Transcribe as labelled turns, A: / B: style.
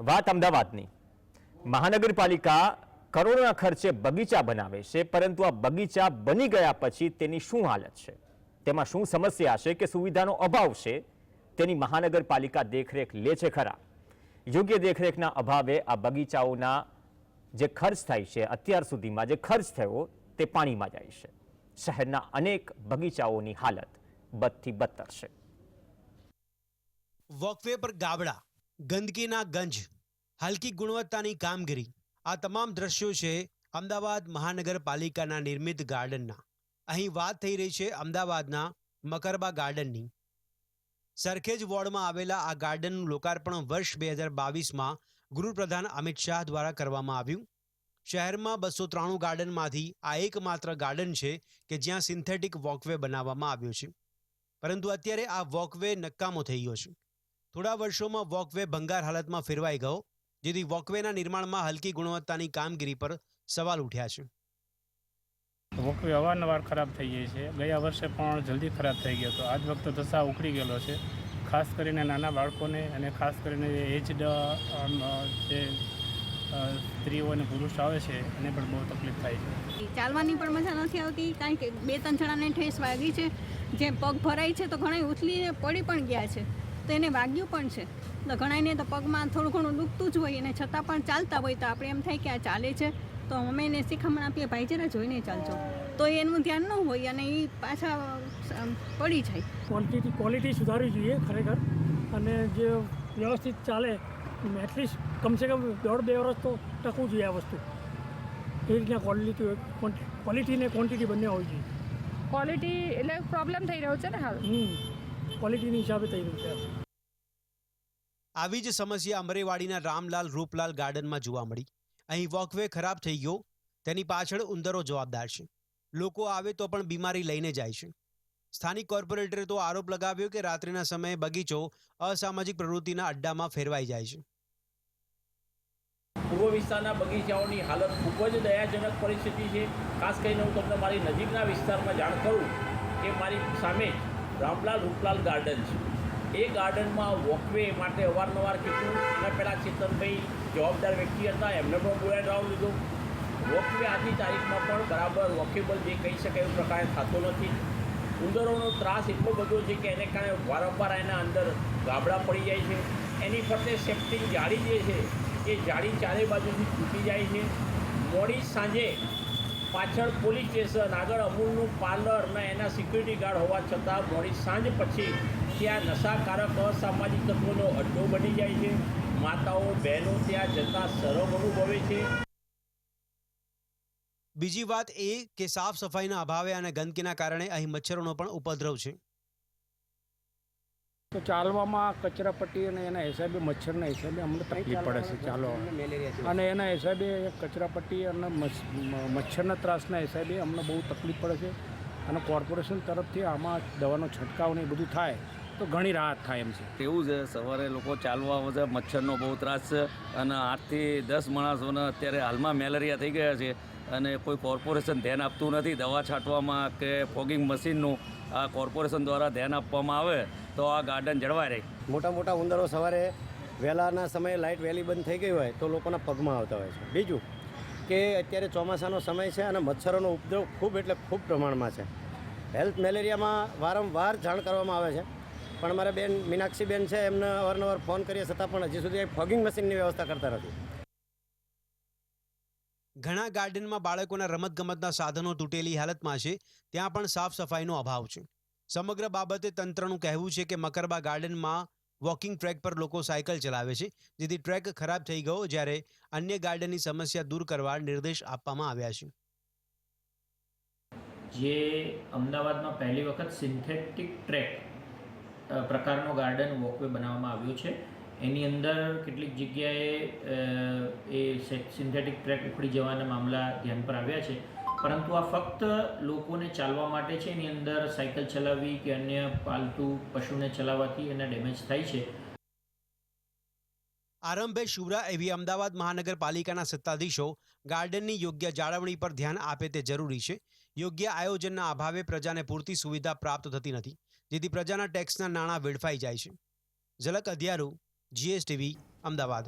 A: વાત અમદાવાદની. મહાનગરપાલિકા કરોડોના ખર્ચે બગીચા બનાવે છે, પરંતુ આ બગીચા બની ગયા પછી તેની શું હાલત છે? તેમાં શું સમસ્યા છે કે સુવિધાનો અભાવ છે? તેની મહાનગરપાલિકા દેખરેખ લે છે ખરા? યોગ્ય દેખરેખના અભાવે આ બગીચાઓના જે ખર્ચ થાય છે, અત્યાર સુધીમાં જે ખર્ચ થયો તે પાણીમાં જાય છે. શહેરના અનેક બગીચાઓની હાલત બદથી બદતર છે.
B: વોકવે પર ગાબડા ગંદકીના ગંજ, હલકી ગુણવત્તાની કામગીરી, આ તમામ દ્રશ્યો છે અમદાવાદ મહાનગરપાલિકાના નિર્મિત ગાર્ડનના. અહીં વાત થઈ રહી છે અમદાવાદના મકરબા ગાર્ડનની. સરખેજ વોર્ડમાં આવેલા આ ગાર્ડનનું લોકાર્પણ વર્ષ બે હજાર બાવીસમાં ગૃહપ્રધાન અમિત શાહ દ્વારા કરવામાં આવ્યું. શહેરમાં બસો ત્રાણું ગાર્ડનમાંથી આ એકમાત્ર ગાર્ડન છે કે જ્યાં સિન્થેટિક વોકવે બનાવવામાં આવ્યો છે. પરંતુ અત્યારે આ વોકવે નકામો થઈ ગયો છે. થોડા વર્ષોમાં વોકવે ભંગાર હાલતમાં ફેરવાઈ ગયો જેથી વોકવેના નિર્માણમાં હલકી ગુણવત્તાની કામગીરી પર સવાલ ઉઠ્યા છે.
C: વોકવે અવારનવાર ખરાબ થઈ જાય છે. ગયા વર્ષે પણ જલ્દી ખરાબ થઈ ગયો હતો. આજ વખતે દશા ઉખડી ગયેલો છે. ખાસ કરીને નાના બાળકોને અને ખાસ કરીને એજડ જે સ્ત્રીઓ અને પુરુષ આવે છે એને પણ બહુ તકલીફ થાય છે.
D: ચાલવાની પણ મજા નથી આવતી કારણ કે બે ત્રણ જણાને ઠેસ વાગી છે. જે પગ ભરાય છે તો ઘણા ઉથલીને પડી પણ ગયા છે. તો એને વાગ્યું પણ છે. તો ઘણાને તો પગમાં થોડું ઘણું દુખતું જ હોય અને છતાં પણ ચાલતા હોય તો આપણે એમ થાય કે આ ચાલે છે. તો અમે એને શીખામણ આપીએ ભાઈ જરા જોઈને ચાલજો. તો એનું ધ્યાન ન હોય અને એ પાછા પડી જાય.
E: ક્વોન્ટિટી ક્વોલિટી સુધારવી જોઈએ ખરેખર. અને જે વ્યવસ્થિત ચાલે એટલીસ્ટ કમસે કમ દોઢ બે વર્ષ તો ટકવું જોઈએ આ વસ્તુ. એ રીતના ક્વોલિટી ક્વોલિટી ને ક્વોન્ટિટી બંને હોવી જોઈએ.
F: ક્વોલિટી એટલે પ્રોબ્લેમ થઈ રહ્યો છે ને હાલ?
E: હમ. ક્વોલિટીની હિસાબે થઈ રહ્યું છે.
B: આવી જ સમસ્યા અમરેવાડીના રામલાલ રૂપલાલ ગાર્ડનમાં જોવા મળી. અહીં વોકવે ખરાબ થઈ ગયો. તેની પાછળ ઉંદરો જવાબદાર છે. લોકો આવે તો પણ બીમારી લઈને જાય છે. સ્થાનિક કોર્પોરેટરે તો આરોપ લગાવ્યો કે રાત્રિના સમયે બગીચો અસામાજિક પ્રવૃત્તિના અડ્ડામાં ફેરવાઈ જાય છે.
G: પૂર્વ વિસ્તારના બગીચાઓની હાલત ખૂબ જ દયાજનક પરિસ્થિતિ છે. ખાસ કરીને હું તમને મારી નજીકના વિસ્તારમાં જાણ કરું કે મારી સામે રામલાલ રૂપલાલ ગાર્ડન છે. એ ગાર્ડનમાં વોકવે માટે અવારનવાર કીધું એના પહેલાં ચેતનભાઈ જવાબદાર વ્યક્તિ હતા, એમને પણ બોલાવી રાઉન્ડ લીધો. વોકવે આજની તારીખમાં પણ બરાબર વોકેબલ જે કહી શકાય એવું પ્રકારે થતો નથી. ઉંદરોનો ત્રાસ એટલો બધો છે કે એને કારણે વારંવાર એના અંદર ગાબડા પડી જાય છે. એની ફરતે સેફ્ટી જાળી જે છે, એ જાળી ચારે બાજુથી તૂટી જાય છે. મોડી સાંજે પાછળ પોલીસ સ્ટેશન, આગળ અમૂલનું પાર્લર ને એના સિક્યુરિટી ગાર્ડ હોવા છતાં મોડી સાંજ પછી ત્યાં નશાકારક અસામાજિક તત્વોનો અડ્ડો બની જાય છે. માતાઓ, બહેનો ત્યાં જતાં સરમ અનુભવે છે.
B: બીજી વાત એ કે સાફ સફાઈના અભાવે અને ગંદકીના કારણે અહીં મચ્છરોનો પણ ઉપદ્રવ છે.
E: તો ચાલવામાં કચરાપટ્ટી અને એના હિસાબે મચ્છરના હિસાબે અમને તકલીફ પડે છે ચાલો અને એના હિસાબે કચરાપટ્ટી અને મચ્છરના ત્રાસના હિસાબે અમને બહુ તકલીફ પડે છે. અને કોર્પોરેશન તરફથી આમાં દવાનો છંટકાવ ને એ બધું થાય તો ઘણી રાહત થાય એમ છે.
H: તેવું છે. સવારે લોકો ચાલવા આવે મચ્છરનો બહુ ત્રાસ છે. અને આઠથી દસ માણસોને અત્યારે હાલમાં મેલેરિયા થઈ ગયા છે. અને કોઈ કોર્પોરેશન ધ્યાન આપતું નથી, દવા છાંટવામાં કે ફોગિંગ મશીનનું આ કોર્પોરેશન દ્વારા ધ્યાન આપવામાં આવે, તો આ ગાર્ડન જળવાઈ રહે.
I: મોટા મોટા ઉંદરો સવારે વહેલાના સમયે લાઇટ વહેલી બંધ થઈ ગઈ હોય, તો લોકોના પગમાં આવતા હોય છે. બીજું કે અત્યારે ચોમાસાનો સમય છે અને મચ્છરોનો ઉપદ્રવ ખૂબ એટલે ખૂબ પ્રમાણમાં છે. હેલ્થ મેલેરિયામાં વારંવાર જાણ કરવામાં આવે છે. પણ મારા બેન, મીનાક્ષીબેન છે, એમને અવારનવાર ફોન કરીએ, છતાં પણ હજી સુધી ફોગિંગ મશીનની વ્યવસ્થા કરતા નથી.
B: ઘણા ગાર્ડનમાં બાળકોના રમતગમતના સાધનો તૂટેલી હાલતમાં છે, ત્યાં પણ સાફ સફાઈનો અભાવ છે. સમગ્ર બાબતે તંત્રનું કહેવું છે કે મકરબા ગાર્ડનમાં વોકિંગ ટ્રેક પર લોકો સાયકલ ચલાવે છે, જેથી ટ્રેક ખરાબ થઈ ગયો જ્યારે અન્ય ગાર્ડનની સમસ્યા દૂર કરવા નિર્દેશ આપવામાં આવ્યા છે.
J: જે અમદાવાદમાં પહેલી વખત સિન્થેટિક ટ્રેક પ્રકારનો ગાર્ડન વોકવે બનાવવામાં આવ્યો છે. એની અંદર કેટલીક જગ્યાએ એ સિન્થેટિક ટ્રેક ઉખડી જવાના મામલા ધ્યાન પર આવ્યા છે. પરંતુ આ ફક્ત લોકોને ચાલવા માટે છે, એની અંદર સાયકલ ચલાવવી કે અન્ય પાલતુ પશુને ચલાવવાથી એને ડેમેજ થાય છે.
B: આરંભે શુરા એવી અમદાવાદ મહાનગરપાલિકાના સત્તાધીશો ગાર્ડનની યોગ્ય જાળવણી પર ધ્યાન આપે તે જરૂરી છે. યોગ્ય આયોજનના અભાવે પ્રજાને પૂરતી સુવિધા પ્રાપ્ત થતી નથી, જેથી પ્રજાના ટેક્સના નાણાં વેડફાઈ જાય છે. ઝલક અધ્યારું જીએસટીવી અમદાવાદ.